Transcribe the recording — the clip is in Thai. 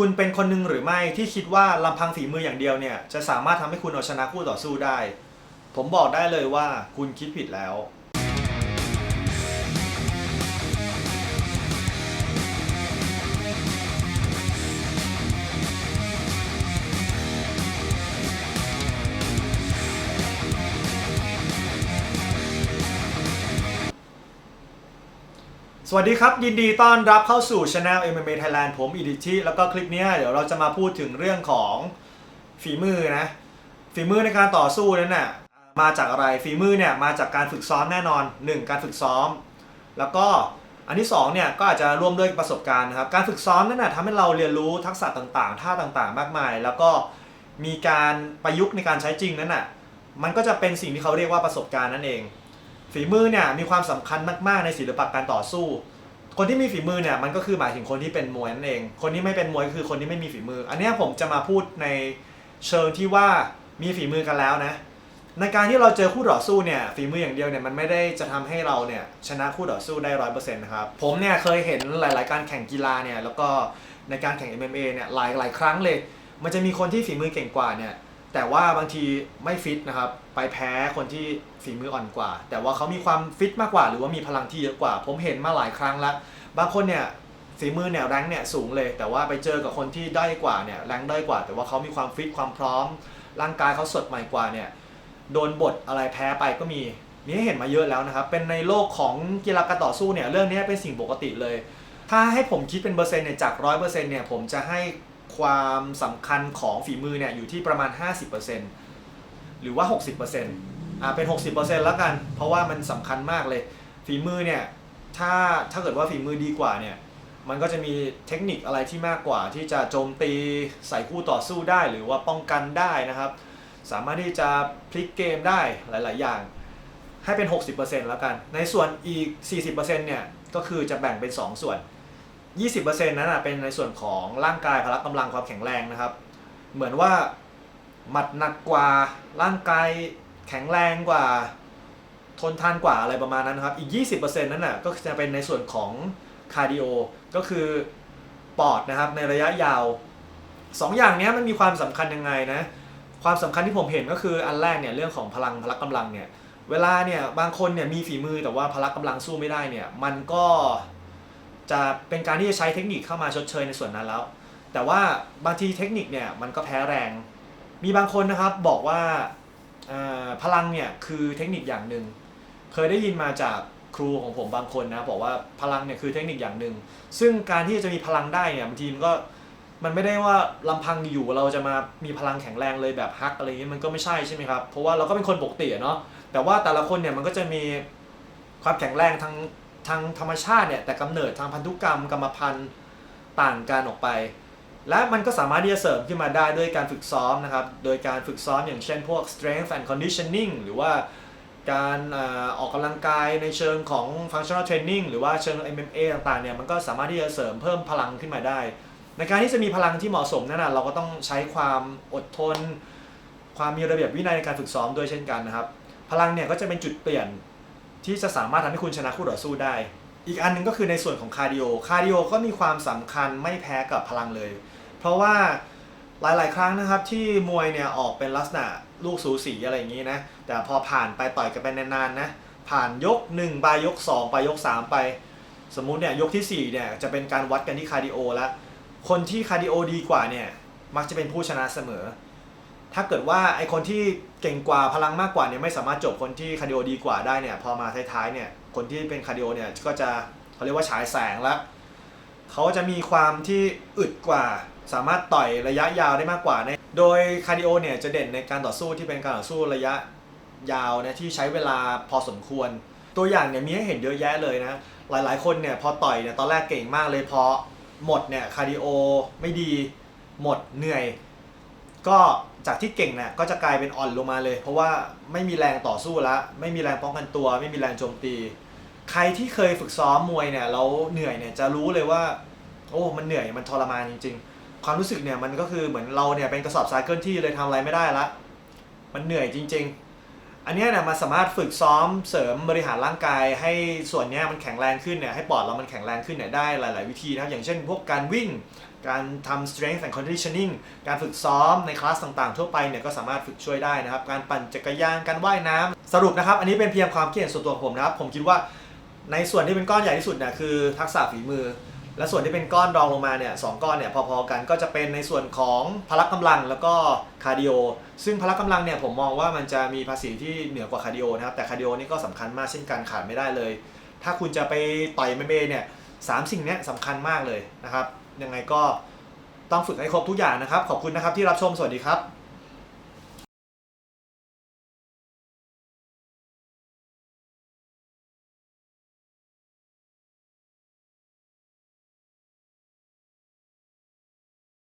คุณเป็นคนหนึ่งหรือไม่ที่คิดว่าลำพังฝีมืออย่างเดียวเนี่ยจะสามารถทำให้คุณเอาชนะคู่ต่อสู้ได้ ผมบอกได้เลยว่าคุณคิดผิดแล้ว วัสดีครับ ยินดีต้อนรับเข้าสู่ช anel MMA Thailand ผมอิดิทิแล้วก็คลิปนี้เดี๋ยวเราจะมาพูดถึงเรื่องของฝีมือนะ ฝีมือในการต่อสู้นั้นน่ะมาจากอะไรฝีมือเนี่ยมาจากการฝึกซ้อมแน่นอน 1 การฝึกซ้อม แล้วก็อันที่2เนี่ยก็อาจจะร่วมด้วยประสบการณ์นะครับการฝึกซ้อมนั่นน่ะทำให้เราเรียนรู้ทักษะต่างๆท่าต่างๆ มากมาย แล้วก็มีการประยุกต์ในการใช้จริงนั้นน่ะมันก็จะเป็นสิ่งที่เขาเรียกว่าประสบการณ์นั่นเอง ฝีมือเนี่ยมีความสำคัญมากๆในศิลปะการต่อสู้ คนที่มีฝีมือเนี่ยมันก็คือหมายถึงคนที่เป็นมวยนั่นเอง คนที่ไม่เป็นมวยคือคนที่ไม่มีฝีมือ อันนี้ผมจะมาพูดในเชิงที่ว่ามีฝีมือกันแล้วนะในการที่เราเจอคู่ต่อสู้เนี่ยฝีมืออย่างเดียวเนี่ยมันไม่ได้จะทำให้เราเนี่ยชนะคู่ต่อสู้ได้ร้อยเปอร์เซ็นต์นะครับผมเนี่ยเคยเห็นหลาย ๆ การแข่งกีฬาเนี่ยแล้วก็ในการแข่ง MMA เนี่ยหลายหลายครั้งเลย มันจะมีคนที่ฝีมือเก่งกว่าเนี่ย แต่ว่าบางทีไม่ฟิตนะครับ ไปแพ้คนที่ฝีมืออ่อนกว่า แต่ว่าเขามีความฟิตมากกว่า หรือว่ามีพลังที่เยอะกว่า ผมเห็นมาหลายครั้งล้วบางคนเนี่ยฝีมือเนี่ยแรงเนี่ยสูงเลย แต่ว่าไปเจอกับคนที่ด้อยกว่าเนี่ยแรงค์ด้อยกว่า แต่ว่าเขามีความฟิตความพร้อม ร่างกายเขาสดใหม่กว่าเนี่ยโดนบทอะไรแพ้ไปก็มีมีให้เห็นมาเยอะแล้วนะครับ เป็นในโลกของกีฬาการต่อสู้เนี่ยเรื่องนี้เป็นสิ่งปกติเลย ถ้าให้ผมคิดเป็นเปอร์เซ็นต์เนี่ยจากร้อยเปอร์เซ็นต์เนี่ยผมจะให้ ความสำคัญของฝีมือเนี่ยอยู่ที่ประมาณ 50%หรือว่า 60%อ่าเป็น 60%แล้วกัน เพราะว่ามันสำคัญมากเลย ฝีมือเนี่ยถ้าถ้าเกิดว่าฝีมือดีกว่าเนี่ยมันก็จะมีเทคนิคอะไรที่มากกว่า ที่จะโจมตีใส่คู่ต่อสู้ได้ หรือว่าป้องกันได้นะครับ สามารถที่จะพลิกเกมได้หลาย ๆ อย่าง ให้เป็น 60%แล้วกัน ในส่วนอีก 40%เนี่ยก็คือจะแบ่งเป็น 2 ส่วน 20%นั้นนะเป็นในส่วนของร่างกายพละกำลังความแข็งแรงนะครับ เหมือนว่าหมัดหนักกว่าร่างกายแข็งแรงกว่า ทนทานกว่าอะไรประมาณนั้นครับ อีก 20%นั้นน่ะก็จะเป็นในส่วนของคาร์ดิโอก็คือปอดนะครับในระยะยาว 2ออย่างนี้มันมีความสำคัญยังไงนะ ความสำคัญที่ผมเห็นก็คืออันแรกเนี่ยเรื่องของพลังพละกำลังเนี่ยเวลาเนี่ยบางคนเนี่ยมีฝีมือแต่ว่าพละกำลังสู้ไม่ได้เนี่ยมันก็ จะเป็นการที่จะใช้เทคนิคเข้ามาชดเชยในส่วนนั้นแล้ว แต่ว่าบางทีเทคนิคเนี่ยมันก็แพ้แรง มีบางคนนะครับบอกว่าพลังเนี่ยคือเทคนิคอย่างหนึ่ง เคยได้ยินมาจากครูของผมบางคนนะบอกว่าพลังเนี่ยคือเทคนิคอย่างหนึ่ง ซึ่งการที่จะมีพลังได้เนี่ยบางทีมันก็มันไม่ได้ว่าลำพังอยู่เราจะมามีพลังแข็งแรงเลยแบบฮักอะไรอย่างนี้มันก็ไม่ใช่ใช่ไหมครับเพราะว่าเราก็เป็นคนปกติเนาะแต่ว่าแต่ละคนเนี่ยมันก็จะมีความแข็งแรงทาง ทางธรรมชาติเนี่ยแต่กำเนิดทางพันธุกรรมกรรมพันธุ์ต่างกันออกไป และมันก็สามารถที่จะเสริมขึ้นมาได้ด้วยการฝึกซ้อมนะครับ โดยการฝึกซ้อมอย่างเช่นพวก strength and conditioning หรือว่าการออออกกำลังกายในเชิงของ functional training หรือว่าเชิง MMA ต่างๆเนี่ยมันก็สามารถที่จะเสริมเพิ่มพลังขึ้นมาได้ ในการที่จะมีพลังที่เหมาะสมนั่นนะเราก็ต้องใช้ความอดทน ความมีระเบียบวินัยในการฝึกซ้อมด้วยเช่นกันนะครับ พลังเนี่ยก็จะเป็นจุดเปลี่ยน ที่จะสามารถทำให้คุณชนะคู่ต่อสู้ได้ อีกอันหนึงก็คือในส่วนของคาร์ดิโอ คาร์ดิโอก็มีความสำคัญไม่แพ้กับพลังเลย เพราะว่าหลาย ๆ ครั้งนะครับที่มวยเนี่ยออกเป็นลักษณะลูกสูสีอะไรอย่างนี้นะ แต่พอผ่านไปต่อยกันไปนานๆนะผ่านยก 1 ไปยก 2 ไปยก 3 ไป สมมุติเนี่ยยกทีสี่4 เนี่ยจะเป็นการวัดกันที่คาร์ดิโอแล้วคนที่คาร์ดิโอดีกว่าเนี่ยมักจะเป็นผู้ชนะเสมอ ถ้าเกิดว่าไอคนที่เก่งกว่าพลังมากกว่าเนี่ยไม่สามารถจบคนที่คาร์ดิโอดีกว่าได้เนี่ยพอมาท้ายๆเนี่ยคนที่เป็นคาร์ดิโอเนี่ยก็จะเขาเรียกว่าฉายแสงล้วเขาจะมีความที่อึดกว่า สามารถต่อยระยะยาวได้มากกว่าในโดยคาร์ดิโอเนี่ยจะเด่นในการต่อสู้ที่เป็นการต่อสู้ระยะยาวนะที่ใช้เวลาพอสมควร ตัวอย่างเนี่ยมีให้เห็นเยอะแยะเลยนะหลายๆ คนเนี่ยพอต่อยเนี่ยตอนแรกเก่งมากเลยพอหมดเนี่ยคาร์ดิโอไม่ดีหมดเหนื่อย ก็จากที่เก่งเนี่ยก็จะกลายเป็นอ่อนลงมาเลย เพราะว่าไม่มีแรงต่อสู้แล้วไม่มีแรงป้องกันตัว ไม่มีแรงโจมตี ใครที่เคยฝึกซ้อมมวยเนี่ยแล้วเหนื่อยเนี่ยจะรู้เลยว่า โอ้มันเหนื่อยมันทรมานจริง ๆ ความรู้สึกเนี่ยมันก็คือเหมือนเราเนี่ยเป็นกระสอบทรายเคลื่อนที่เลยทำอะไรไม่ได้ละมันเหนื่อยจริง ๆ อันนี้เนี่ยมันสามารถฝึกซ้อมเสริมบริหารร่างกาย ให้ส่วนเนี้ยมันแข็งแรงขึ้นเนี่ยให้ปอดเรามันแข็งแรงขึ้นเนี่ยได้หลาย ๆ วิธีนะครับ อย่างเช่นพวกการวิ่ง การทำ strength and conditioning การฝึกซ้อมในคลาสต่าง ๆ ทั่วไปเนี่ยก็สามารถฝึกช่วยได้นะครับ การปั่นจักรยานการว่ายน้ำสรุปนะครับ อันนี้เป็นเพียงความคิดเห็นส่วนตัวของผมนะครับ ผมคิดว่าในส่วนที่เป็นก้อนใหญ่ที่สุดเนี่ยคือทักษะฝีมือ และส่วนที่เป็นก้อนรองลงมาเนี่ยสองก้อนเนี่ยพอๆกันก็จะเป็นในส่วนของพละกำลังแล้วก็คาร์ดิโอซึ่งพละกำลังเนี่ยผมมองว่ามันจะมีภาษีที่เหนือกว่าคาร์ดิโอนะครับแต่คาร์ดิโอนี่ก็สำคัญมากเช่นกันขาดไม่ได้เลย ถ้าคุณจะไปต่อยเมเมเนี่ยสามสิ่งนี้สำคัญมากเลยนะครับยังไงก็ต้องฝึกให้ครบทุกอย่างนะครับ ขอบคุณนะครับที่รับชมสวัสดีครับ